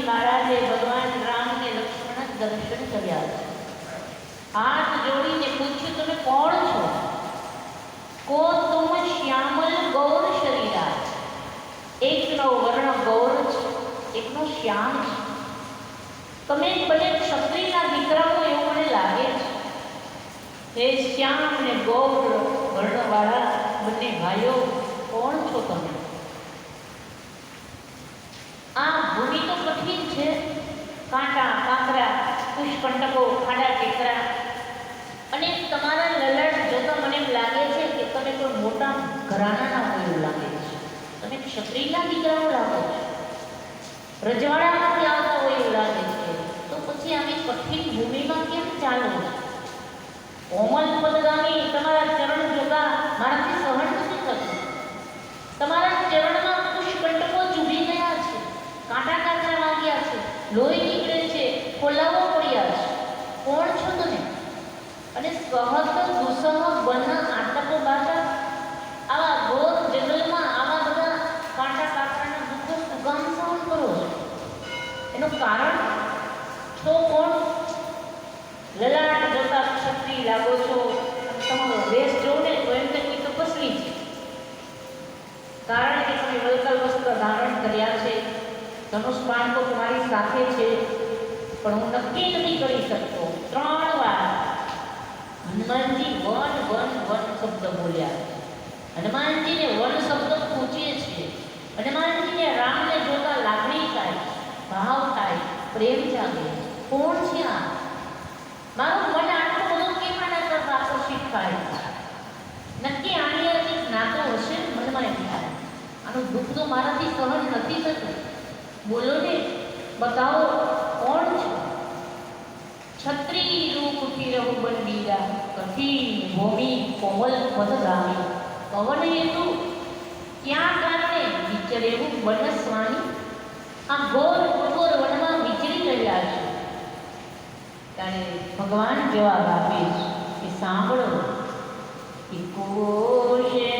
સ્વામીજી મહારાજે ભગવાન રામને લક્ષ્મણ દર્શન કર્યા હતા. હાથ જોડીને પૂછ્યું, તમે કોણ છો? કો તુમ શ્યામલ ગૌર શરીરા? એકનો વર્ણ ગૌર છે, એકનો શ્યામ છે. તમે ભલે ક્ષત્રિયના દીકરા હો એવું મને લાગે છે. એ શ્યામ ને ગૌર વર્ણવાળા બંને ભાઈઓ, કોણ છો તમે? છે. કાંટા, કાંકરા પુષ્પંટકો ખાડા ટેકરા અને તમારા લલાટ જોતા મને એમ લાગે છે કે તમે કોઈ મોટા ઘરાનાના હોય એવું લાગે છે. તમે ક્ષત્રિયના દીકરાઓ લાગો છો. રજવાડામાંથી આવતા હોય એવું લાગે છે. તો પછી આવી કઠિન ભૂમિમાં કેમ ચાલો કોમલ પદગામી તમારા ચરણ જોતા મારાથી સહન નથી થતું તમારા ચરણમાં પુષ્પંટકો ચૂભી ગયા છે કાંટા કાંટા વાગ્યા છે લોહી નીકળે છે, ખોલાવો પડ્યા છે. કોણ છો તમે? અને સહત દુસહ બન આટકો બાટા? આવા ગોર જંગલમાં આવા બધા કાંટા કાંટાના દુઃખો સુગમ સહન કરો છો? એનું કારણ? છો કોણ? લલાટ જોતા ક્ષત્રિય લાગો છો અને તમારો વેશ જોઉં ને તો એમ કે કોઈ તપસ્વી છે કારણ કે તમે વલકલ વસ્ત્ર ધારણ કર્યા છે ધનુષ બાણ તો તમારી સાથે છે, પણ હું નક્કી નથી કરી શકતો. ત્રણ વાર હનુમાનજી વન વન વન શબ્દ બોલ્યા. હનુમાનજીને વન શબ્દ પૂછીએ છે. હનુમાનજીને રામને જોતા લાગણી થાય, ભાવ થાય, પ્રેમ જાગે. કોણ છે આ? મારું મન આટલું બધું કેમ આના તરફ આકર્ષિત થાય? નક્કી આની નાતો હશે મનમાં એમ થાય આનું દુઃખ તો મારાથી સહન નથી થતું. બોલો ને, બતાવો કોણ છો? છત્રી રૂપ ફિરહુ બંદીરા કઠિન ભૂમિ કોમલ પદગામી પવન હેતુ, ક્યાં કારણે વિચરેવું બનસ્વાણી આ ઘોર ઘોર વનમાં વિચરી રહ્યા છે. ત્યારે ભગવાન જવાબ આપે છે કે સાંભળો. કે કોશે